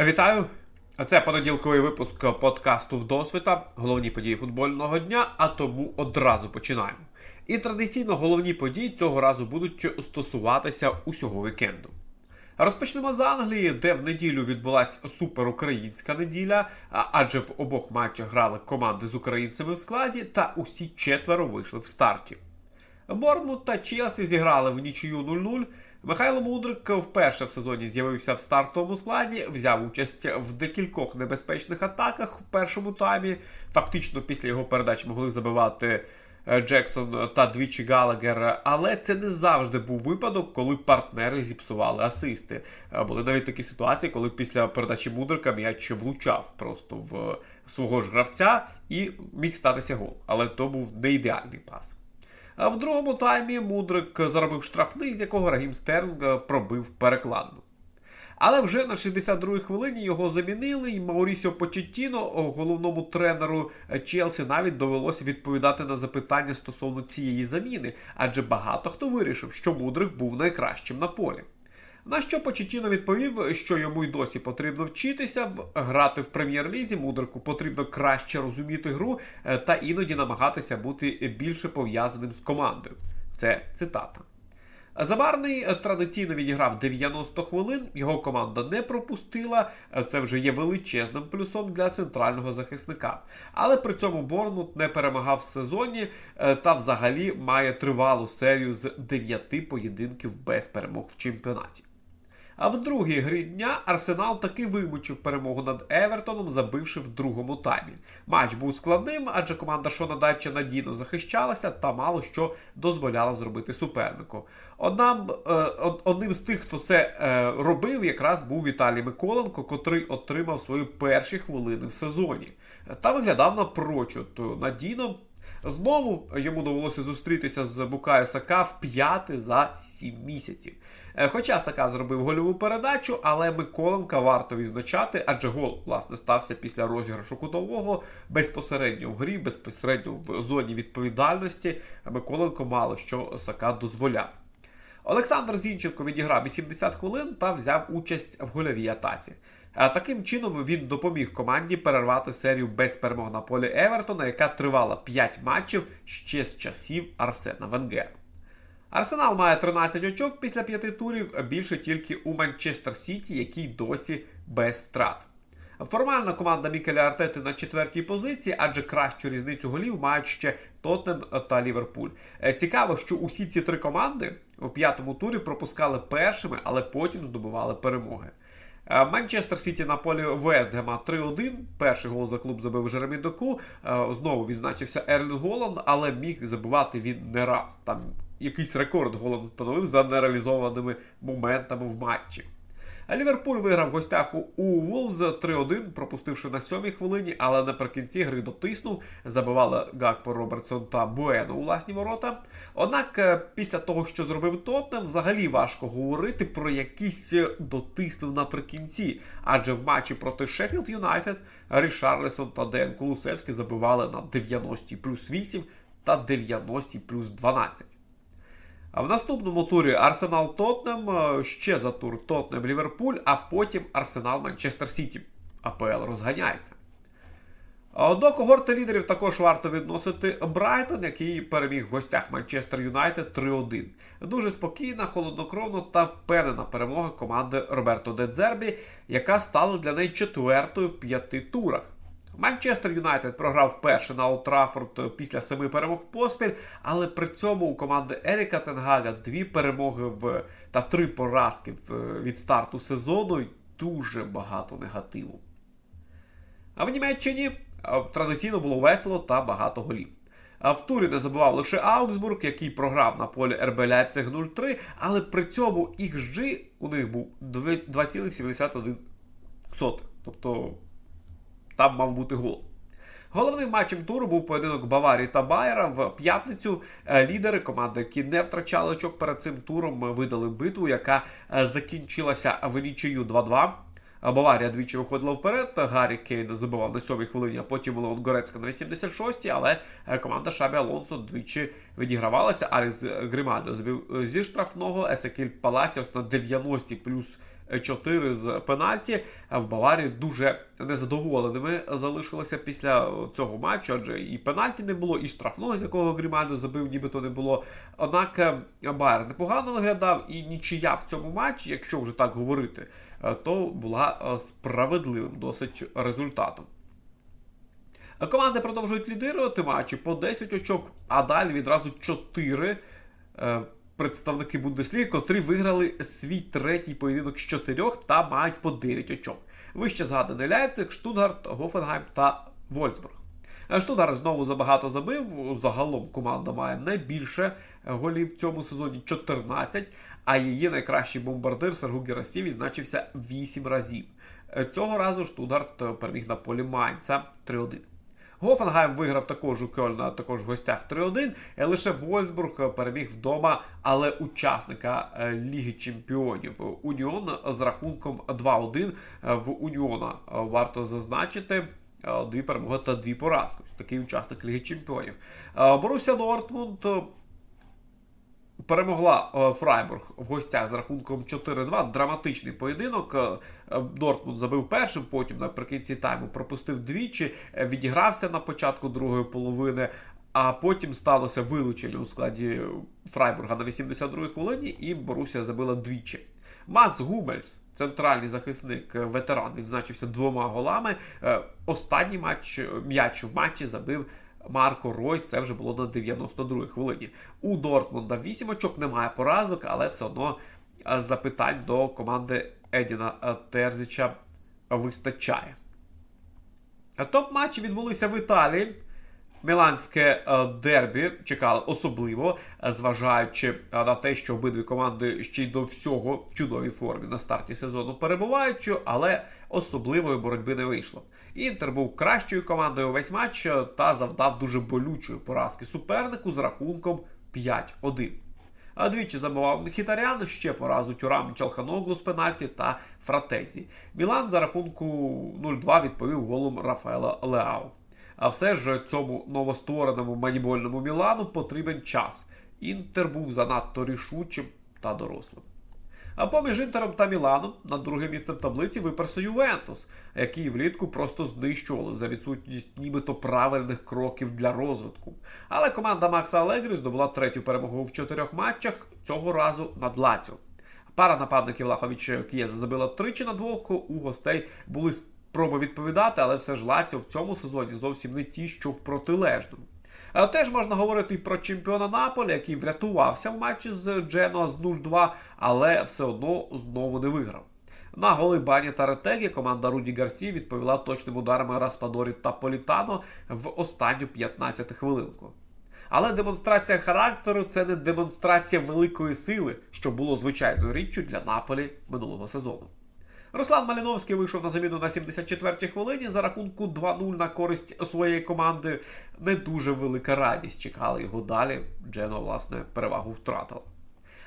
Вітаю! Це понеділковий випуск подкасту Вдосвіта. Головні події футбольного дня, а тому одразу починаємо. І традиційно головні події цього разу будуть стосуватися усього вікенду. Розпочнемо з Англії, де в неділю відбулася суперукраїнська неділя, адже в обох матчах грали команди з українцями в складі, та усі четверо вийшли в старті. Борнмут та Челсі зіграли в нічию 0-0. Михайло Мудрик вперше в сезоні з'явився в стартовому складі, взяв участь в декількох небезпечних атаках в першому таймі. Фактично, після його передач могли забивати е, Джексон та двічі Галагер. Але це не завжди був випадок, коли партнери зіпсували асисти. Е, були навіть такі ситуації, коли після передачі Мудрика м'яч влучав просто в свого ж гравця і міг статися гол. Але то був не ідеальний пас. А в другому таймі Мудрик заробив штрафний, з якого Рагім Стерлінг пробив перекладну. Але вже на 62-й хвилині його замінили, і Маурісіо Почеттіно, головному тренеру Челсі, навіть довелося відповідати на запитання стосовно цієї заміни, адже багато хто вирішив, що Мудрик був найкращим на полі. На що Почетіно відповів, що йому й досі потрібно вчитися, грати в прем'єр-лізі, мудрику потрібно краще розуміти гру е, та іноді намагатися бути більше пов'язаним з командою. Це цитата. Забарний е, традиційно відіграв 90 хвилин, його команда не пропустила. Е, це вже є величезним плюсом для центрального захисника. Але при цьому Борнут не перемагав в сезоні та взагалі має тривалу серію з 9 поєдинків без перемог в чемпіонаті. А в другій грі дня Арсенал таки вимучив перемогу над Евертоном, забивши в другому таймі. Матч був складним, адже команда Шона Датча надійно захищалася та мало що дозволяла зробити супернику. Однам, е, одним з тих, хто це е, робив, якраз був Віталій Миколенко, котрий отримав свої перші хвилини в сезоні. Та виглядав напрочуд надійно. Знову йому довелося зустрітися з Букаю Сака в п'яти за сім місяців. Е, хоча Сака зробив гольову передачу, але Миколенка варто відзначати, адже гол власне стався після розіграшу кутового безпосередньо в грі, безпосередньо в зоні відповідальності. Миколенко мало що Сака дозволяв. Олександр Зінченко відіграв 80 хвилин та взяв участь в гольовій атаці. Таким чином він допоміг команді перервати серію без перемог на полі Евертона, яка тривала 5 матчів ще з часів Арсена Венгера. Арсенал має 13 очок після п'яти турів, більше тільки у Манчестер Сіті, який досі без втрат. Формальна команда Мікеля Артети на четвертій позиції, адже кращу різницю голів мають ще Тоттем та Ліверпуль. Е, цікаво, що усі ці три команди у п'ятому турі пропускали першими, але потім здобували перемоги. Е, Манчестер Сіті на полі Вестгема 3-1. Перший гол за клуб забив Жеремі Доку. Е, знову відзначився Ерлін Голланд, але міг забивати він не раз. Там якийсь рекорд Голланд встановив за нереалізованими моментами в матчі. Ліверпуль виграв гостях у Вулз 3-1, пропустивши на сьомій хвилині, але наприкінці гри дотиснув. Забивали Гакпо Робертсон та Буено у власні ворота. Однак, е, після того, що зробив Тотнем, взагалі важко говорити про якийсь дотиснув наприкінці. Адже в матчі проти Шеффілд Юнайтед Рішарлесон та Ден Кулусевський забивали на 90 плюс 8 та 90 плюс 12. В наступному турі Арсенал Тотнем, е, ще за тур Тотнем Ліверпуль, а потім Арсенал Манчестер Сіті. АПЛ розганяється. До когорти лідерів також варто відносити Брайтон, який переміг в гостях Манчестер Юнайтед 3-1. Дуже спокійна, холоднокровна та впевнена перемога команди Роберто Дедзербі, яка стала для неї четвертою в п'яти турах. Манчестер Юнайтед програв вперше на Олд Траффорд після семи перемог поспіль, але при цьому у команди Еріка Тенгага дві перемоги в та три поразки від старту сезону і дуже багато негативу. А в Німеччині традиційно було весело та багато голів. А в турі не забував лише Аугсбург, який програв на полі РБ Ляйпциг 0-3, але при цьому XG у них був 2,71. Тобто там мав бути гол. Головним матчем туру був поєдинок Баварії та Байера в п'ятницю. Е, лідери команди, які не втрачали очок перед цим туром, видали битву, яка е, закінчилася в нічию 2-2. Баварія двічі виходила вперед. Гаррі Кейн забивав на 7 хвилині, а потім Леон Горецька на 86-й, але е, команда Шабі Алонсо двічі відігравалася. Аліс Гримадо забив зі штрафного, Есекіль Паласіос на 90-й плюс 4 з пенальті. В Баварії дуже незадоволеними залишилися після цього матчу, адже і пенальті не було, і штрафного, з якого Грімальдо забив, нібито не було. Однак е, Байер непогано виглядав, і нічия в цьому матчі, якщо вже так говорити, е, то була е, справедливим досить результатом. Команди продовжують лідирувати матчі по 10 очок, а далі відразу 4 представники Бундесліги, котрі виграли свій третій поєдинок з 4 та мають по 9 очок. Вище згаданий Ляйпциг, Штутгарт, Гофенгайм та Вольсбург. Штутгарт знову забагато забив. Загалом команда має найбільше голів в цьому сезоні 14, а її найкращий бомбардир Сергу Герасі відзначився 8 разів. Цього разу Штутгарт переміг на полі Майнца 3-1. Гофенгайм виграв також у Кьольна, також в гостях 3-1. Лише Вольсбург переміг вдома, але учасника е, Ліги Чемпіонів Уніон з рахунком 2-1 в Уніона варто зазначити. Дві перемоги та дві поразки. Такий учасник Ліги Чемпіонів. Боруся Дортмунд Перемогла е, Фрайбург в гостях з рахунком 4-2. Драматичний поєдинок. Е, Дортмунд забив першим, потім наприкінці тайму пропустив двічі, е, відігрався на початку другої половини. А потім сталося вилучення у складі Фрайбурга на 82-й хвилині, і Боруся забила двічі. Мац Гумельс, центральний захисник, ветеран, відзначився двома голами. Останній матч м'яч в матчі забив Марко Ройс, це вже було на 92-й хвилині. У Дортмунда 8 очок немає поразок, але все одно е, запитань до команди Едіна е, Терзича вистачає. Топ-матчі відбулися в Італії. Міланське е, дербі чекали особливо, зважаючи на те, що обидві команди ще й до всього в чудовій формі на старті сезону перебувають, але особливої боротьби не вийшло. Інтер був кращою командою весь матч е, та завдав дуже болючої поразки супернику з рахунком 5-1. А двічі забував Мхітарян, ще поразу Тюрам Чалханоглу з пенальті та Фратезі. Мілан за рахунку 0-2 відповів голом Рафаела Леау. А все ж цьому новоствореному манібольному Мілану потрібен час. Інтер був занадто рішучим та дорослим. А поміж Інтером та Міланом на друге місце в таблиці виперся Ювентус, який влітку просто знищували за відсутність нібито правильних кроків для розвитку. Але команда Макса Алегрі здобула третю перемогу в чотирьох матчах цього разу над Лаціо. Пара нападників Лахович Кієза забила тричі на двох. У гостей були спроби відповідати, але все ж Лаціо в цьому сезоні зовсім не ті, що в протилежному. Теж можна говорити і про чемпіона Наполі, який врятувався в матчі з Дженуа з 0-2, але все одно знову не виграв. На голи Бані та Ретегі команда Руді Гарсі відповіла точним ударами Распадорі та Політано в останню 15 хвилинку. Але демонстрація характеру це не демонстрація великої сили, що було звичайною річчю для Наполі минулого сезону. Руслан Маліновський вийшов на заміну на 74-й хвилині за рахунку 2-0 на користь своєї команди. Не дуже велика радість. Чекали його далі. Джено, власне, перевагу втратила.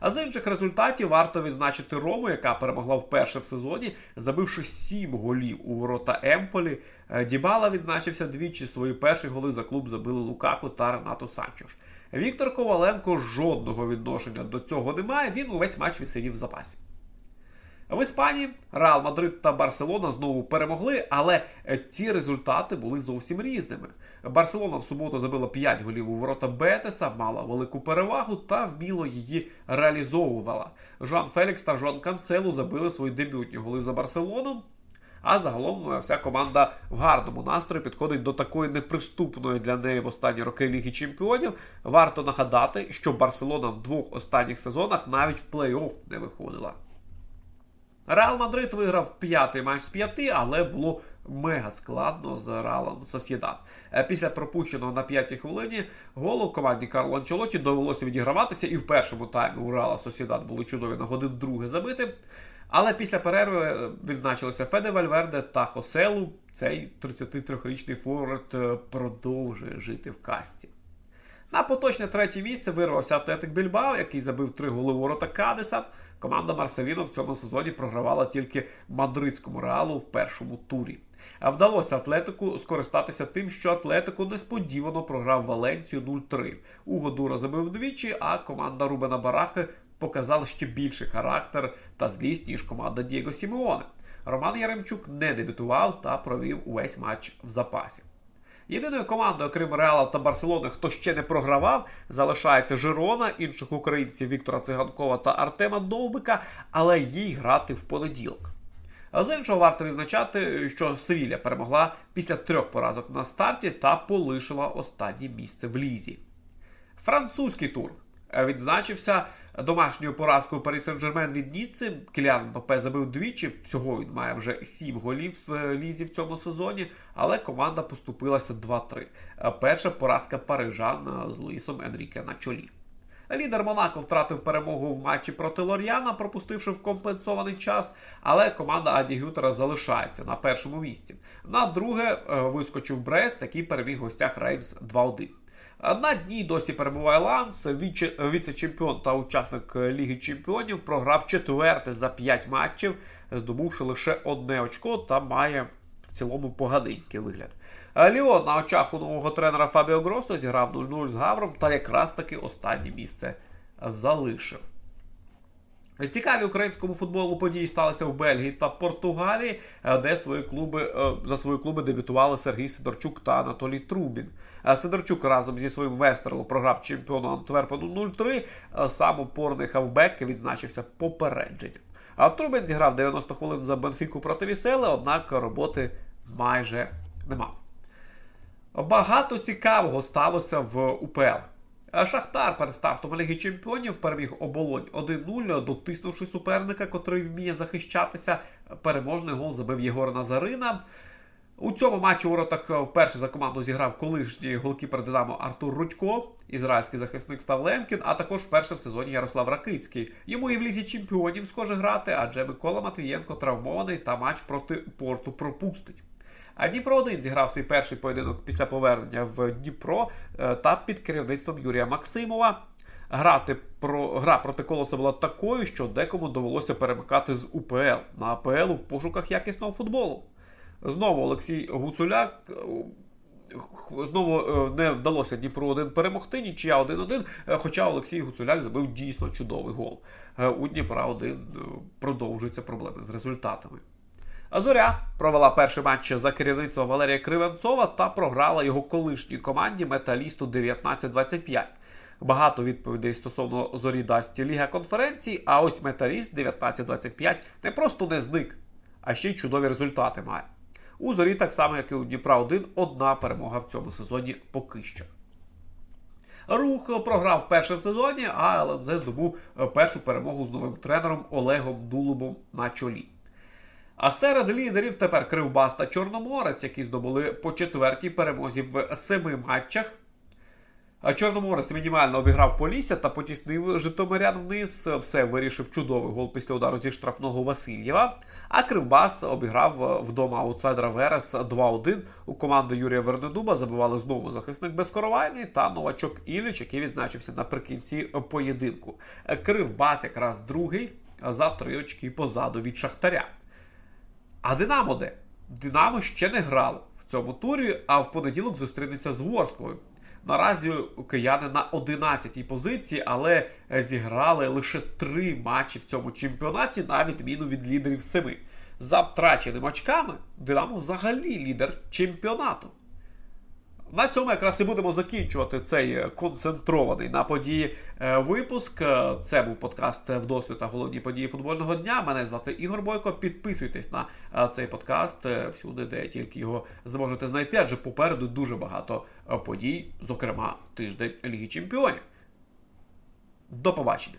А з інших результатів варто відзначити Рому, яка перемогла вперше в сезоні, забивши 7 голів у ворота Емполі. Е, Дібала відзначився двічі свої перші голи за клуб забили Лукаку та Ренато Санчош. Віктор Коваленко жодного відношення до цього не має. Він увесь матч відсидів в запасі. В Іспанії Реал Мадрид та Барселона знову перемогли, але ці результати були зовсім різними. Барселона в суботу забила 5 голів у ворота Бетеса, мала велику перевагу та вміло її реалізовувала. Жан Фелікс та Жон Канцелу забили свої дебютні голи за Барселону. А загалом е, вся команда в гарному настрої підходить до такої неприступної для неї в останні роки Ліги Чемпіонів. Варто нагадати, що Барселона в двох останніх сезонах навіть в плей-офф не виходила. Реал Мадрид виграв п'ятий матч з п'яти, але було мега складно з Реалом Сосєдат. Е, після пропущеного на п'ятій хвилині голу команді Карло Анчелоті довелося відіграватися, і в першому таймі у Реала Сосєдат були чудові нагоди друге забити. Але після перерви е, відзначилися Феде Вальверде та Хоселу. Цей 33-річний форвард е, продовжує жити в касці. На поточне третє місце вирвався Атлетик Більбао, який забив три голи ворота Кадеса. Команда Марселіно в цьому сезоні програвала тільки мадридському реалу в першому турі. А вдалося Атлетику скористатися тим, що Атлетику несподівано програв Валенцію 0-3. У Годура забив двічі, а команда Рубена Барахи показали ще більший характер та злість, ніж команда Дієго Сімеоне. Роман Яремчук не дебютував та провів увесь матч в запасі. Єдиною командою, окрім Реала та Барселони, хто ще не програвав, залишається Жирона, інших українців Віктора Циганкова та Артема Довбика, але їй грати в понеділок. З іншого варто відзначати, що Севілля перемогла після трьох поразок на старті та полишила останнє місце в лізі. Французький тур відзначився домашньою поразкою Парі Сен-Жермен від Ніцци. Кіліан Мбаппе забив двічі. Всього він має вже сім голів в лізі в цьому сезоні, але команда поступилася 2-3. Перша поразка парижан з Луїсом Енріке на чолі. Лідер Монако втратив перемогу в матчі проти Лор'яна, пропустивши в компенсований час, але команда Аді Гютера залишається на першому місці. На друге вискочив Брест, який переміг гостях Реймс 2-1. На дні досі перебуває Ланс, віце-чемпіон та учасник Ліги Чемпіонів програв четверте за 5 матчів, здобувши лише одне очко та має в цілому поганенький вигляд. Ліон на очах у нового тренера Фабіо Гросо зіграв 0-0 з Гавром та якраз таки останнє місце залишив. Цікаві українському футболу події сталися в Бельгії та Португалії, де свої клуби за свої клуби дебютували Сергій Сидорчук та Анатолій Трубін. Сидорчук разом зі своїм Вестерло програв чемпіону Антверпену 0-3. Сам опорний хавбек відзначився попередженням. А Трубін зіграв 90 хвилин за Бенфіку проти Вісели, однак роботи майже нема. Багато цікавого сталося в УПЛ. Шахтар перед стартом Ліги Чемпіонів переміг оболонь 1-0, дотиснувши суперника, котрий вміє захищатися. Переможний гол забив Єгор Назарина. У цьому матчі у воротах вперше за команду зіграв колишній голкіпер Динамо Артур Рудько, ізраїльський захисник став Лемкін, а також вперше в сезоні Ярослав Ракицький. Йому і в лізі чемпіонів схоже грати, адже Микола Матвієнко травмований та матч проти порту пропустить. А Дніпро 1 зіграв свій перший поєдинок після повернення в Дніпро та під керівництвом Юрія Максимова. Грати про гра проти колоса була такою, що декому довелося перемикати з УПЛ на АПЛ у пошуках якісного футболу. Знову Олексій Гуцуляк. Знову не вдалося Дніпру 1 перемогти, нічия 1-1. Хоча Олексій Гуцуляк забив дійсно чудовий гол. У Дніпра 1 продовжуються проблеми з результатами. Зоря провела перший матч за керівництва Валерія Кривенцова та програла його колишній команді металісту 19-25. Багато відповідей стосовно зорі дасть Ліга конференцій, а ось металіст 19-25 не просто не зник, а ще й чудові результати має. У зорі, так само, як і у Дніпра 1, одна перемога в цьому сезоні поки що. Рух програв перше в сезоні, а ЛНЗ здобув першу перемогу з новим тренером Олегом Дулубом на чолі. А серед лідерів тепер Кривбас та Чорноморець, які здобули по четвертій перемозі в семи матчах. Чорноморець мінімально обіграв Полісся та потіснив Житомирян вниз. Все вирішив чудовий гол після удару зі штрафного Васильєва. А Кривбас обіграв вдома аутсайдера Верес 2-1. У команди Юрія Вернедуба забивали знову захисник Безкоровайний та новачок Іліч, який відзначився наприкінці поєдинку. Кривбас якраз другий за три очки позаду від Шахтаря. А Динамо де? Динамо ще не грало в цьому турі, а в понеділок зустрінеться з Ворсклою. Наразі кияни на 11-й позиції, але зіграли лише три матчі в цьому чемпіонаті, на відміну від лідерів семи. За втраченими очками Динамо взагалі лідер чемпіонату. На цьому якраз і будемо закінчувати цей концентрований на події випуск. Це був подкаст «Вдосвід» та головні події футбольного дня. Мене звати Ігор Бойко. Підписуйтесь на цей подкаст всюди, де тільки його зможете знайти, адже попереду дуже багато подій, зокрема тиждень Ліги Чемпіонів. До побачення.